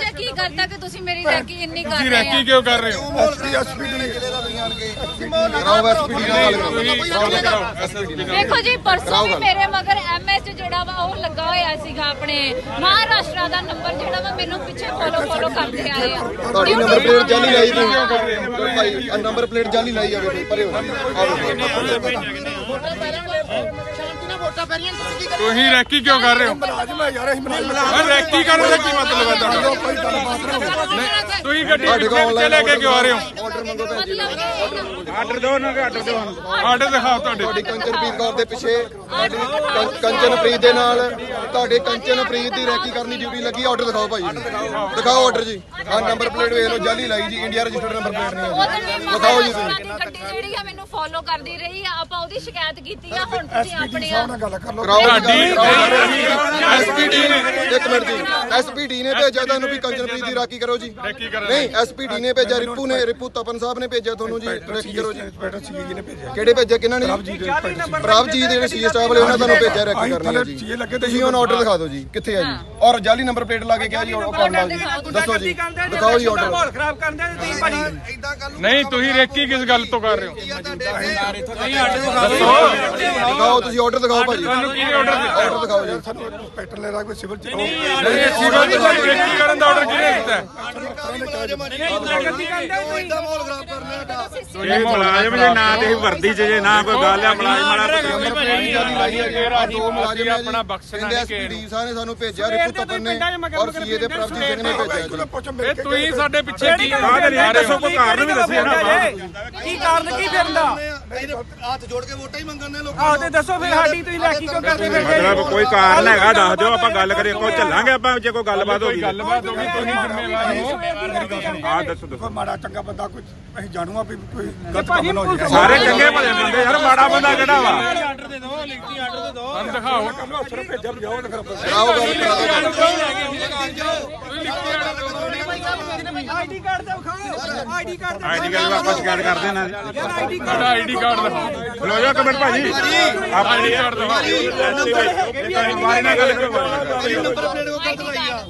ਜਿਹਾ ਕੀ ਕਰਤਾ ਕਿ ਤੁਸੀਂ ਮੇਰੀ ਰੈਕੀ ਇੰਨੀ ਕਰ ਤੁਸੀਂ ਰਹੇ ਰੈਕੀ ਕਿਉਂ ਕਰ ਰਹੇ ਹੋ? ਐਸਪੀ ਐਸਪੀ ਕੇ? ਕਰਾਓ ਐਸਪੀ ਨਾਲ ਗੱਲ ਕਰੋ ਦੇਖੋ ਜੀ ਪਰਸੋਂ ਵੀ ਮੇਰੇ ਮਗਰ ਐਮਐਚ ਜਿਹੜਾ ਵਾ ਉਹ ਲੱਗਾ ਹੋਇਆ ਸੀਗਾ ਆਪਣੇ ਮਹਾਰਾਸ਼ਟਰ ਦਾ ਨੰਬਰ ਜਿਹੜਾ ਵਾ ਮੈਨੂੰ ਪਿੱਛੇ ਫੋਲੋ ਫੋਲੋ ਕਰਦੇ ਆਏ ਆ। ਤੁਹਾਡੀ ਨੰਬਰ ਪਲੇਟ ਜਾਲੀ ਲਾਈ ਤੁਸੀਂ? ਭਾਈ ਆ ਨੰਬਰ ਪਲੇਟ ਜਾਲੀ ਲਾਈ ਜਾਵੇ ਤੁਸੀਂ ਪਰੇ ਹੋ। ਤੁਸੀਂ ਰੈਕੀ ਕਿਉਂ ਕਰ ਰਹੇ ਹੋ? ਮੁਲਾਜ਼ਮ ਹੈ ਯਾਰ ਅਸੀਂ ਮੁਲਾਜ਼ਮ ਹਾਂ। ਰੈਕੀ ਕਰਨ ਦਾ ਕੀ ਮਤਲਬ ਹੈ ਤੁਹਾਡਾ? ਕੋਈ ਗੱਲਬਾਤ ਨਾ ਹੋਵੇ ਤੁਸੀਂ ਗੱਡੀ ਪਿੱਛੇ ਲੈ ਕੇ ਕਿਉਂ ਆ ਰਹੇ ਹੋ? ਆਰਡਰ ਮੰਗੋ ਭੈਣ ਜੀ। ਆਰਡਰ ਦਿਓ। ਨਾ ਆਰਡਰ ਦਿਓ। ਆਰਡਰ ਦਿਖਾਓ ਤੁਹਾਡੇ। ਤੁਹਾਡੀ ਕੰਚਨਪ੍ਰੀਤ ਕੌਰ ਦੇ ਪਿੱਛੇ ਤੁਹਾਡੀ ਕੰ- ਕੰਚਨਪ੍ਰੀਤ ਦੇ ਨਾਲ ਤੁਹਾਡੇ ਕੰਚਨਪ੍ਰੀਤ ਦੀ ਰੈਕੀ ਕਰਨੀ ਡਿਊਟੀ ਲੱਗੀ ਆਰਡਰ ਦਿਖਾਓ ਭਾਈ ਦਿਖਾਓ ਆਰਡਰ ਜੀ। ਆ ਨੰਬਰ ਪਲੇਟ ਵੇਖ ਲਓ ਜਾਲੀ ਲਾਈ ਜੀ ਇੰਡੀਆ ਰਜਿਸਟਰਡ ਨੰਬਰ ਪਲੇਟ ਨਹੀਂ ਹੈ ਜੀ। ਦਿਖਾਓ ਜੀ ਤੁਸੀਂ। ਗੱਡੀ ਜਿਹੜੀ ਆ ਮੈਨੂੰ ਫੋਲੋ ਕਰਦੀ ਰਹੀ ਆ ਆਪਾਂ ਉਹਦੀ ਸ਼ਿਕਾਇਤ ਕੀਤੀ ਆ ਹੁਣ ਤੁਸੀਂ ਆਪਣੀ ਕਰਾਓ ਤੁਹਾਡੀ ਐਸਪੀਡੀ ਨੇ ਇੱਕ ਮਿੰਟ ਜੀ। ਐਸਪੀਡੀ ਨੇ ਭੇਜਿਆ ਤੁਹਾਨੂੰ ਵੀ ਕੰਚਨਪ੍ਰੀਤ ਦੀ ਰਾਖੀ ਕਰੋ ਜੀ। ਨਹੀਂ ਐਸਪੀਡੀ ਨੇ ਭੇਜਿਆ ਰਿਪੂ ਨੇ ਰਿਪੂ ਤਪਨ ਸਾਹਿਬ ਨੇ ਭੇਜਿਆ ਤੁਹਾਨੂੰ ਜੀ ਰਾਖੀ ਕਰੋ ਜੀ। ਇੰਸਪੈਕਟਰ ਸੀ ਜੀ ਨੇ ਭੇਜਿਆ। ਕਿਹੜੇ ਭੇਜਿਆ ਕਿਹਨਾਂ ਨੇ ਜੀ? ਪ੍ਰਭ ਜੀ ਦੇ ਜਿਹੜੇ ਸੀਏ ਸਟਾਫ ਵਾਲੇ ਉਹਨਾਂ ਤੁਹਾਨੂੰ ਭੇਜਿਆ ਰੈਕੀ ਕਰਨੀ ਸੀਏ ਜੀ। ਲੱਗੇ ਤੇ ਤੁਸੀਂ ਉਹਨਾਂ ਆਰਡਰ ਦਿਖਾ ਦਿਓ ਜੀ ਕਿੱਥੇ ਹੈ ਜੀ ਔਰ ਜਾਲੀ ਨੰਬਰ ਪਲੇਟ ਲਾ ਕੇ ਕਿਹਾ ਜੀ ਉਹ ਕਰਨ ਵਾਲੀ ਦੱਸੋ ਜੀ ਦਿਖਾਓ ਜੀ ਆਰਡਰ ਖਰਾਬ ਕਰਦੇ ਤੁਸੀਂ ਭਾਜੀ ਨਹੀਂ ਤੁਸੀਂ ਰੈਕੀ ਕਿਸ ਗੱਲ ਤੋਂ ਕਰ ਰਹੇ ਹੋ ਦਿਖਾਓ ਤੁਸੀਂ ਆਰਡਰ ਦਿਖਾਓ ਭਾਜੀ ਤੁਹਾਨੂੰ ਕਿਹਨੇ ਆਰਡਰ ਆਰਡਰ ਦਿਖਾਓ ਜੀ ਸਾਨੂੰ ਇੰਸਪੈਕਟਰ ਲੈ ਰਾ ਕੋਈ ਸਿਵਲ ਚ ਨਹੀਂ ਸਿਵਲ ਤੇ ਤੁਹਾਨੂੰ ਰੈਕੀ ਕਰਨ ਦਾ ਆਰਡਰ ਕਿਹਨੇ ਦਿੱਤਾ ਹੈ? ਇਹ ਮੁਲਾਜ਼ਮ ਜੇ ਨਾ ਤੇ ਵਰਦੀ ਚ ਜੇ ਨਾ ਕੋਈ ਗੱਲ ਆ ਮੁਲਾਜ਼ਮ ਵਾਲਾ ਪਲੇਟ ਜਾਲੀ ਲਾਈ ਹੈ ਜੀ ਆਹ ਦੋ ਮੁਲਾਜ਼ਮ ਹੈ ਆਪਣਾ ਬਖਸ਼ਣਾ ਨਹੀਂ ਐਸਪੀਡੀ ਸਾਹਿਬ ਨੇ। ਸਾਨੂੰ ਭੇਜਿਆ ਰਿਪੂ ਤਪਨ ਨੇ ਔਰ ਸੀਏ ਦੇ ਪ੍ਰਭਜੀਤ ਸਿੰਘ ਨੇ ਭੇਜਿਆ ਇਹ ਤੁਸੀਂ ਸਾਡੇ ਪਿੱਛੇ ਕੀ ਕਾਹਦੇ ਲਈ ਦੱਸੋ ਕੋਈ ਕਾਰਨ ਵੀ ਦੱਸਿਆ ਨਾ ਕੀ ਕਾਰਨ ਕੀ ਫਿਰਦਾ? ਹੱਥ ਜੋੜ ਕੇ ਵੋਟਾਂ ਹੀ ਮੰਗਣ ਨੇ ਆਹ ਤੇ ਦੱਸੋ ਫਿਰ ਸਾਡੀ ਤੁਸੀਂ ਲੈਕੀ ਕਿਉਂ ਕਰਦੇ ਫਿਰਦੇ? ਮਤਲਬ ਕੋਈ ਕਾਰਨ ਹੈਗਾ ਦੱਸ ਦਿਓ ਆਪਾਂ ਗੱਲ ਕਰੀਏ ਕੋਈ ਚੱਲਾਂਗੇ ਆਪਾਂ ਜੇ ਕੋਈ ਗੱਲਬਾਤ ਹੋ ਗਈ ਗੱਲਬਾਤ ਹੋ ਗਈ ਤੁਸੀਂ ਜ਼ਿੰਮੇਵਾਰ ਹੋ। ਆ ਦੱਸੋ ਦੱਸੋ। ਮਾੜਾ ਚੰਗਾ ਬੰਦਾ ਕੋਈ ਅਸੀਂ ਜਾਣੂਗਾ ਵੀ ਕੋਈ ਗਲਤ ਕੰਮ ਨਾ ਹੋ ਜਾਏ ਸਾਰੇ ਚੰਗੇ ਭਲੇ ਬੰਦੇ ਯਾਰ ਮਾੜਾ ਬੰਦਾ ਕਿਹੜਾ ਵਾ? ਸਾਨੂੰ ਦਿਖਾਓ। ਅਫਸਰ ਭੇਜਿਆ ਬਜਾਓ ਤੇ ਫਿਰ ਕਰਾਓ ਗੱਲ ਕਰਾ ਆਈਡੀ ਕਾਰਡ ਤਾਂ ਵਿਖਾਓ ਆਈਡੀ ਕਾਰਡ ਆਈਡੀ ਕਾਰਡ ਆਪਾਂ ਸ਼ਿਕਾਇਤ ਕਰਦੇ ਇਹਨਾਂ ਦੀ ਆਈਡੀ ਕਾਰਡ ਦਿਖਾਓ। ਲੋ ਜਾ ਕਮੈਂਟ ਭਾਜੀ। ਆਈਡੀ ਕਾਰਡ ਦਿਖਾਓ। ਬਾਰੇ ਨਾਲ ਗੱਲ ਕਰੋ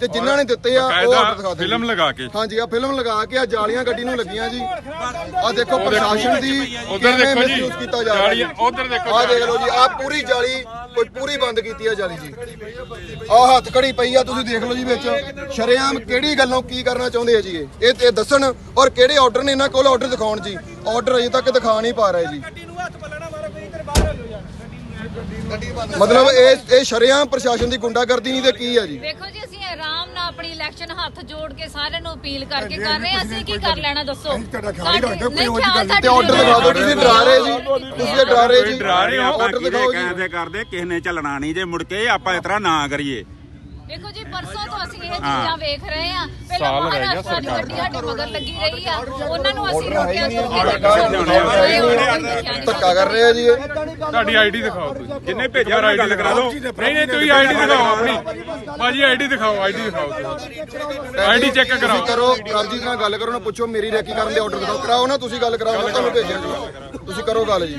ਤੇ ਜਿਨ੍ਹਾਂ ਨੇ ਦਿੱਤੇ ਆ ਉਹ ਆਰਡਰ ਦਿਖਾ ਦਿਓ ਫਿਲਮ ਲਗਾ ਕੇ। ਹਾਂਜੀ ਆ ਫਿਲਮ ਲਗਾ ਕੇ ਆ ਜਾਲੀਆਂ ਗੱਡੀ ਨੂੰ ਲੱਗੀਆਂ ਜੀ। ਆ ਦੇਖੋ ਪ੍ਰਸ਼ਾਸਨ ਦੀ ਉਧਰ ਦੇਖੋ ਜੀ ਕੀਤਾ ਜਾ ਰਿਹਾ ਉਧਰ ਦੇਖੋ ਆ ਦੇਖ ਲਓ ਜੀ ਆ ਪੂਰੀ ਜਾਲੀ ਕੋਈ ਪੂਰੀ ਬੰਦ ਕੀਤੀ ਆ ਜਾਲੀ ਜੀ। ਆ ਹੱਥ ਕੜੀ ਪਈ ਆ ਤੁਸੀਂ ਦੇਖ ਲਓ ਜੀ ਵਿੱਚ। ਸ਼ਰੇਆਮ ਕਿਹੜੀ ਗੱਲੋਂ ਕੀ ਕਰਨਾ ਚਾਹੁੰਦੇ ਆ ਜੀ ਇਹ? ਇਹ ਇਹ ਦੱਸਣ ਔਰ ਕਿਹੜੇ ਆਰਡਰ ਨੇ ਇਹਨਾਂ ਕੋਲ ਆਰਡਰ ਦਿਖਾਉਣ ਜੀ? ਆਰਡਰ ਅਜੇ ਤੱਕ ਦਿਖਾ ਨਹੀਂ ਪਾ ਰਹੇ ਜੀ ਗੱਡੀ ਨੂੰ ਹੱਥ ਪੱਲਣਾ ਮਾਰੋ ਕੋਈ ਇੱਧਰ ਬਾਹਰ ਹੋ ਜਾਓ ਯਾਰ ਮਤਲਬ ਇਹ ਇਹ ਸ਼ਰੇਆਮ ਪ੍ਰਸ਼ਾਸਨ ਦੀ ਗੁੰਡਾਗਰਦੀ ਨਹੀਂ ਤੇ ਕੀ ਆ ਜੀ? ਵੇਖੋ ਜੀ ਅਸੀਂ ਆਰਾਮ ਨਾਲ ਆਪਣੀ ਇਲੈਕਸ਼ਨ ਹੱਥ ਜੋੜ ਕੇ ਸਾਰਿਆਂ ਨੂੰ ਅਪੀਲ ਕਰਕੇ ਕਰ ਰਹੇ ਹਾਂ। ਅਸੀਂ ਕੀ ਕਰ ਲੈਣਾ ਦੱਸੋ? ਤੁਹਾਡਾ ਖਿਆਲ ਹੀ ਰੱਖਦੇ, ਕੋਈ ਨਹੀਂ, ਜਿਹੀ ਗੱਲ ਖਿਆਲ ਤੇ ਆਰਡਰ ਦਿਖਾ ਦਿਓ ਤੁਸੀਂ ਡਰਾ ਰਹੇ ਜੀ। ਤੁਸੀਂ ਡਰਾ ਰਹੇ ਜੀ। ਡਰਾ ਰਹੇ ਹੋ ਆਰਡਰ ਦਿਖਾਓ ਜੀ। ਕਹਿੰਦੇ ਕਰਦੇ ਕਿਸੇ ਨੇ ਚੱਲਣਾ ਨਹੀਂ ਜੇ ਮੁੜ ਕੇ ਆਪਾਂ ਇਸ ਤਰ੍ਹਾਂ ਨਾ ਕਰੀਏ। ਦੇਖੋ ਜੀ ਪਰਸੋਂ ਤੋਂ ਅਸੀਂ ਇਹ ਚੀਜ਼ਾਂ ਵੇਖ ਰਹੇ ਆ ਪਹਿਲਾਂ ਮਹਾਰਾਸ਼ਟਰ ਦੀ ਗੱਡੀ ਸਾਡੇ ਮਗਰ ਲੱਗੀ ਰਹੀ ਆ। ਉਹਨਾਂ ਨੂੰ ਅਸੀਂ ਰੋਕਿਆ ਤੋਂ ਧੱਕਾ ਕਰ ਰਹੇ ਆ ਜੀ ਇਹ। ਤੁਹਾਡੀ ਆਈਡੀ ਦਿਖਾਓ ਤੁਸੀਂ। ਜਿੰਨੇ ਭੇਜਿਆ ਉਹਨਾਂ ਗੱਲ ਕਰਾ ਦਿਓ। ਨਹੀਂ ਨਹੀਂ ਤੁਸੀਂ ਆਈਡੀ ਦਿਖਾਓ ਆਪਣੀ। ਭਾਜੀ ਆਈਡੀ ਦਿਖਾਓ ਆਈਡੀ ਦਿਖਾਓ ਆਈਡੀ ਚੈੱਕ ਤੁਸੀਂ ਕਰਾਓ ਕਰੋ। ਪ੍ਰਭਜੀਤ ਨਾਲ ਗੱਲ ਕਰੋ ਨਾ ਪੁੱਛੋ ਮੇਰੀ ਰੈਕੀ ਕਰਨ ਦੇ ਆਰਡਰ ਦਿਖਾਓ। ਕਰਾਓ ਨਾ ਤੁਸੀਂ ਗੱਲ ਕਰਾਓ ਮੈਂ ਤੁਹਾਨੂੰ ਭੇਜਿਆ। ਜੀ ਤੁਸੀਂ ਕਰੋ ਗੱਲ ਜੀ।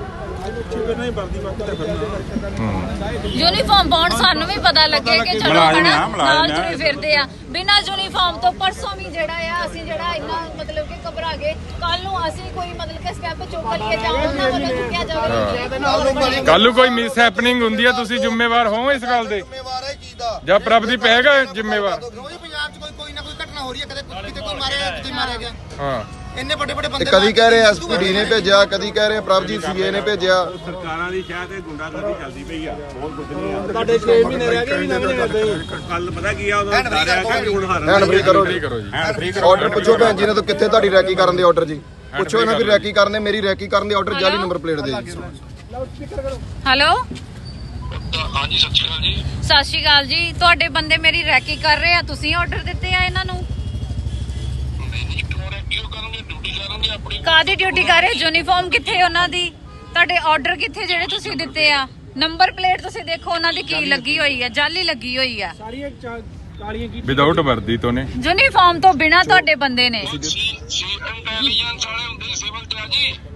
ਯੂਨੀਫਾਰਮ ਪਾਉਣ ਸਾਨੂੰ ਵੀ ਪਤਾ ਲੱਗੇ ਕਿ ਚਲੋ ਹਨਾ ਆ, ਨਾਲ ਆ। ਜੁੜੇ ਫਿਰਦੇ ਆ। ਬਿਨਾਂ ਯੂਨੀਫਾਰਮ ਤੋਂ ਪਰਸੋਂ ਵੀ ਜਿਹੜਾ ਆ ਅਸੀਂ ਜਿਹੜਾ ਇੰਨਾ ਮਤਲਬ ਕਿ ਘਬਰਾ ਗਏ। ਕੱਲ ਨੂੰ ਅਸੀਂ ਕੋਈ ਮਤਲਬ ਕਿ ਸਟੈਪ ਚੁੱਕ ਲਈਏ ਜਾਂ ਉਹਨਾਂ ਵੱਲੋਂ ਚੁੱਕਿਆ ਜਾਵੇ। ਕੱਲ ਨੂੰ ਕੋਈ ਮਿਸ ਹੈਪਨਿੰਗ ਹੁੰਦੀ ਹੈ ਤੁਸੀਂ ਜ਼ਿੰਮੇਵਾਰ ਹੋ ਇਸ ਗੱਲ ਦੇ? ਜ਼ਿੰਮੇਵਾਰ ਹੈ ਚੀਜ਼ ਦਾ। ਜਾਂ ਪ੍ਰਭਦੀਪ ਹੈਗਾ ਜ਼ਿੰਮੇਵਾਰ? ਰੋਜ਼ ਪੰਜਾਬ 'ਚ ਕੋਈ ਕੋਈ ਨਾ ਕੋਈ ਘਟਨਾ ਹੋ ਰਹੀ ਹੈ ਕਦੇ ਕਿਤੇ ਕੋਈ ਮਾਰਿਆ ਕਿਤੇ ਮਾਰਿਆ ਗਿਆ। ਹਾਂ। ਇੰਨੇ ਵੱਡੇ ਵੱਡੇ ਤੇ ਬੰਦੇ ਕਦੀ ਕਹਿ ਰਹੇ ਐਸਪੀਡੀ ਨੇ ਭੇਜਿਆ ਕਦੀ ਕਹਿ ਰਹੇ ਪ੍ਰਭਜੀਤ ਸੀਏ ਨੇ ਭੇਜਿਆ। ਸਰਕਾਰਾਂ ਦੀ ਸ਼ਾਇਦ ਤੇ ਗੁੰਡਾਗਰਦੀ ਚੱਲਦੀ ਪਈ ਆ ਬਹੁਤ ਕੁਝ ਨਹੀਂ ਆ। ਸਾਡੇ 6 ਮਹੀਨੇ ਰਹਿ ਗਏ ਵੀ ਨਵੇਂ ਕਰਦੇ ਕੱਲ ਪਤਾ ਕੀ ਆ ਉਹਦਾ ਸਾਰਿਆ ਕਿ ਹੁਣ ਹਾਰਨ ਹੈਂਡ ਫ੍ਰੀ ਕਰੋ ਕਰੋ ਜੀ ਹੈਂਡ ਫ੍ਰੀ ਆਰਡਰ ਪੁੱਛੋ ਭੈਣ ਜੀ ਨੇ ਤਾਂ ਕਿੱਥੇ ਤੁਹਾਡੀ ਰੈਕੀ ਕਰਨ ਦੇ ਆਰਡਰ ਜੀ? ਪੁੱਛੋ ਇਹਨਾਂ ਵੀ ਰੈਕੀ ਕਰਨ ਦੇ ਮੇਰੀ ਰੈਕੀ ਕਰਨ ਦੇ ਆਰਡਰ ਜਾਲੀ ਨੰਬਰ ਪਲੇਟ ਦੇ ਜੀ। ਹੈਲੋ ਹਾਂਜੀ ਸਤਿ ਸ਼੍ਰੀ ਅਕਾਲ ਜੀ। ਸਤਿ ਸ਼੍ਰੀ ਅਕਾਲ ਜੀ। ਤੁਹਾਡੇ ਬੰਦੇ ਮੇਰੀ ਰੈਕੀ ਕਰ ਰਹੇ ਆ ਤੁਸੀਂ ਆਰਡਰ ਦਿੱਤੇ ਆ ਇਹਨਾਂ ਨੂੰ? ਕਾਦੀ ਡਿਊਟੀ ਕਰ ਰਹੇ ਯੂਨੀਫਾਰਮ ਕਿੱਥੇ ਉਹਨਾਂ ਦੀ? ਤੁਹਾਡੇ ਆਰਡਰ ਕਿੱਥੇ ਜਿਹੜੇ ਤੁਸੀਂ ਦਿੱਤੇ ਆ? ਨੰਬਰ ਪਲੇਟ ਤੁਸੀਂ ਦੇਖੋ ਉਹਨਾਂ ਦੀ ਕੀ ਲੱਗੀ ਹੋਈ ਆ ਜਾਲੀ ਲੱਗੀ ਹੋਈ ਆ। ਸਾਰੀਆਂ ਚਾ- ਕਾਲੀਆਂ ਕੀ ਵਿਦਆਊਟ ਵਰਦੀ ਤੋਂ ਨੇ। ਯੂਨੀਫਾਰਮ ਤੋਂ ਬਿਨਾ ਤੁਹਾਡੇ ਬੰਦੇ ਨੇ।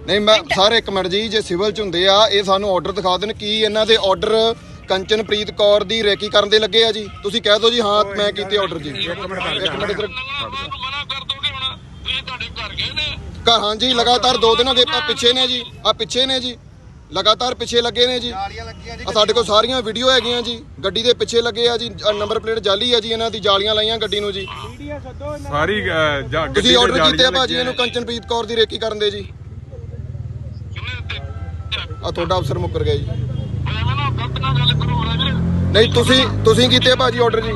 ਨਹੀਂ ਮੈਂ ਸਾਰੇ ਇੱਕ ਮਿੰਟ ਜੀ ਜੇ ਸਿਵਲ ਚ ਹੁੰਦੇ ਆ ਇਹ ਸਾਨੂੰ ਆਰਡਰ ਦਿਖਾ ਦੇਣ ਕੀ ਇਹਨਾਂ ਦੇ ਆਰਡਰ ਕੰਚਨਪ੍ਰੀਤ ਕੌਰ ਦੀ ਰੈਕੀ ਕਰਨ ਦੇ ਲੱਗੇ ਆ ਜੀ। ਤੁਸੀਂ ਕਹਿ ਦਿਓ ਜੀ ਹਾਂ ਮੈਂ ਕੀਤੇ ਆਰਡਰ ਜੀ। ਇੱਕ ਮਿੰਟ ਇੱਧਰ ਘਰ ਹਾਂ ਜੀ ਲਗਾਤਾਰ ਦੋ ਦਿਨਾਂ ਦੇ ਆ ਪਿੱਛੇ ਨੇ ਜੀ ਆ ਪਿੱਛੇ ਨੇ ਜੀ ਲਗਾਤਾਰ ਪਿੱਛੇ ਲੱਗੇ ਨੇ ਜੀ। ਆ ਸਾਡੇ ਕੋਲ ਸਾਰੀਆਂ ਵੀਡੀਓ ਹੈਗੀਆਂ ਜੀ ਗੱਡੀ ਦੇ ਪਿੱਛੇ ਲੱਗੇ ਆ ਜੀ ਨੰਬਰ ਪਲੇਟ ਜਾਲੀ ਆ ਜੀ ਇਹਨਾਂ ਦੀ ਜਾਲੀਆਂ ਲਾਈਆਂ ਗੱਡੀ ਨੂੰ ਜੀ। ਸਾਰੀ ਅਹ, ਜਾ- ਗੱਡੀ ਤੁਸੀਂ ਆਰਡਰ ਕੀਤੇ ਆ ਜਾਲੀਆਂ ਭਾਜੀ ਇਹਨੂੰ ਕੰਚਨਪ੍ਰੀਤ ਕੌਰ ਦੀ ਰੇਕੀ ਕਰਨ ਦੇ ਜੀ। ਆ ਤੁਹਾਡਾ ਅਫਸਰ ਮੁੱਕਰ ਗਿਆ ਜੀ। ਨਹੀਂ ਤੁਸੀਂ ਤੁਸੀਂ ਕੀਤੇ ਆ ਭਾਜੀ ਆਰਡਰ ਜੀ।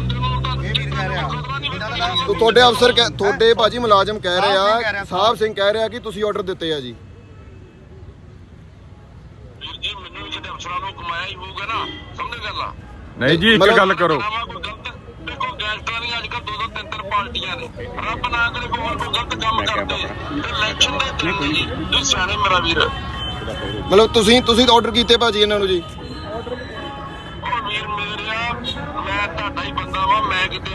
ਤੋ ਤੁਹਾਡੇ ਅਫਸਰ ਕਹਿ- ਤੁਹਾਡੇ ਭਾਜੀ ਮੁਲਾਜ਼ਮ ਕਹਿ ਰਹੇ ਆ ਸਾਹਿਬ ਸਿੰਘ ਕਹਿ ਰਿਹਾ ਕਿ ਤੁਸੀਂ ਆਰਡਰ ਦਿੱਤੇ ਆ ਜੀ। ਜੀ ਮੈਨੂੰ ਵੀ ਕਿਤੇ ਅਫਸਰਾਂ ਨੂੰ ਕਮਾਇਆ ਹੀ ਹੋਊਗਾ ਨਾ ਸਮਝ ਗੱਲ? ਆ ਨਹੀਂ ਜੀ ਇੱਕ ਗੱਲ ਕਰੋ। ਨਾ ਕੋਈ ਗਲਤ ਦੇਖੋ ਗੈਂਗਸਟਰਾਂ ਦੀਆਂ ਅੱਜ ਕੱਲ੍ਹ ਦੋ ਦੋ ਤਿੰਨ ਤਿੰਨ ਪਾਰਟੀਆਂ ਨੇ। ਰੱਬ ਨਾ ਕਰੇ ਕੋਈ ਹੋਰ ਕੋਈ ਗਲਤ ਕੰਮ ਕਰਦੇ। ਤੇ ਇਲੈਕਸ਼ਨ ਦੇ ਦਿਨ ਜੀ ਤੁਸੀਂ ਸਿਆਣੇ ਮੇਰਾ ਵੀਰ। ਉਹ ਮਤਲਬ ਤੁਸੀਂ ਤੁਸੀਂ ਆਰਡਰ ਕੀਤੇ ਭਾਜੀ ਇਹਨਾਂ ਨੂੰ ਜੀ। ਵੀਰ ਮੇਰਿਆ ਮੈਂ ਤੁਹਾਡਾ ਹੀ ਬੰਦਾ ਵਾਂ ਮੈਂ ਕਿਤੇ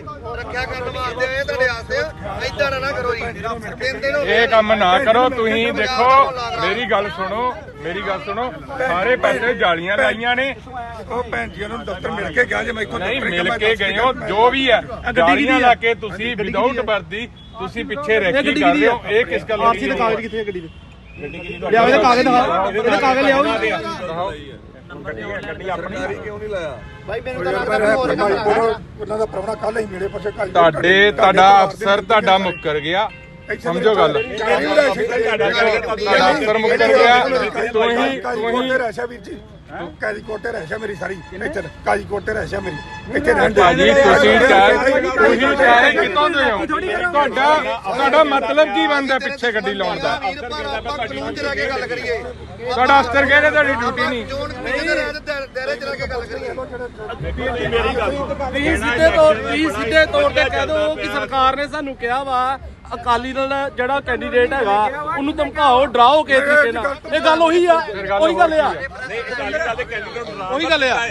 ਰੱਖਿਆ ਕਰਨ ਵਾਸਤੇ ਆਏ ਤੁਹਾਡੇ ਆਸਤੇ ਐਦਾਂ ਨਾ ਕਰੋ ਜੀ। ਤਿੰਨ ਦਿਨ ਹੋ ਇਹ ਕੰਮ ਨਾ ਕਰੋ ਤੁਸੀਂ ਦੇਖੋ ਮੇਰੀ ਗੱਲ ਸੁਣੋ ਮੇਰੀ ਗੱਲ ਸੁਣੋ ਸਾਰੇ ਪਾਸੇ ਜਾਲੀਆਂ ਲਾਈਆਂ ਨੇ। ਉਹ ਭੈਣ ਜੀ ਨੂੰ ਦਫ਼ਤਰ ਮਿਲ ਕੇ ਗਿਆ ਜੇ ਮੈਂ ਨਹੀਂ ਦਫ਼ਤਰ ਮਿਲ ਕੇ ਗਏ ਹੋ ਜੋ ਵੀ ਹੈ ਜਾਲੀਆਂ ਲਾ ਕੇ ਤੁਸੀਂ ਵਿਦਆਊਟ ਵਰਦੀ ਤੁਸੀਂ ਪਿੱਛੇ ਰੈਕੀ ਕਰ ਰਹੇ ਹੋ ਇਹ ਕਿਸ ਗੱਲ ਆਰਸੀ ਦੇ ਕਾਗਜ਼ ਕਿੱਥੇ ਹੈ ਗੱਡੀ ਦੇ? ਲਿਆਓ ਇਹਦੇ ਕਾਗਜ਼ ਦਿਖਾਓ ਇਹਦੇ ਕਾਗਜ਼ ਲਿਆਓ ਜੀ ਉਹਨਾਂ ਦਾ ਪ੍ਰਵਣਾ ਕੱਲ ਹੀ ਮੇਰੇ ਪਾਸੇ ਕੱਲ ਤੁਹਾਡੇ ਤੁਹਾਡਾ ਅਫਸਰ ਤੁਹਾਡਾ ਮੁੱਕਰ ਗਿਆ। ਸਮਝੋ ਗੱਲ। ਤੁਹਾਡਾ ਅਫਸਰ ਮੁੱਕਰ ਗਿਆ। ਤੁਸੀਂ ਕੋਟੇ ਤੁਸੀਂ ਰਹਿਸ਼ਾ ਵੀਰ ਜੀ। ਕਾਜੀ ਕੋਟੇ ਰਹਿਸ਼ਾ ਮੇਰੀ ਸਾਰੀ। ਇੱਥੇ ਕਾਜੀ ਕੋਟੇ ਰਹਿਸ਼ਾ ਮੇਰੀ। ਇੱਥੇ ਰਹਿਣ ਦੇ ਭਾਜੀ ਤੁਸੀਂ ਚਾਹ ਤੁਸੀਂ ਚਾਹ ਕਿਤੋਂ ਦੇ ਹੋ? ਤੁਹਾਡਾ ਤੁਹਾਡਾ ਮਤਲਬ ਕੀ ਬਣਦਾ ਪਿੱਛੇ ਗੱਡੀ ਲਾਉਣ ਦਾ? ਵੀਰ ਪਰ ਆਪਾਂ ਕਾਨੂੰਨ 'ਚ ਰਹਿ ਕੇ ਗੱਲ ਕਰੀਏ। ਤੁਹਾਡਾ ਅਫਸਰ ਕਹਿੰਦੇ ਤੁਹਾਡੀ ਡਿਊਟੀ ਨਹੀਂ। ਚੋਣ ਕਮਿਸ਼ਨ ਦੇ ਰਹਿ ਤੇ ਦਾਇਰੇ 'ਚ ਰਹਿ ਕੇ ਗੱਲ ਕਰੀਏ। ਤੁਸੀਂ ਸਿੱਧੇ ਤੌਰ ਤੁਸੀਂ ਸਿੱਧੇ ਤੌਰ ਤੇ ਕਹਿ ਦਿਓ ਕਿ ਸਰਕਾਰ ਨੇ ਸਾਨੂੰ ਕਿਹਾ ਵਾ ਅਕਾਲੀ ਦਲ ਦਾ ਜਿਹੜਾ ਕੈਂਡੀਡੇਟ ਹੈਗਾ ਉਹਨੂੰ ਧਮਕਾਓ ਡਰਾਓ ਕਿਸ ਤਰੀਕੇ ਨਾਲ। ਇਹ ਗੱਲ ਉਹੀ ਆ ਉਹੀ ਗੱਲ ਆ। ਉਹੀ ਗੱਲ ਆ।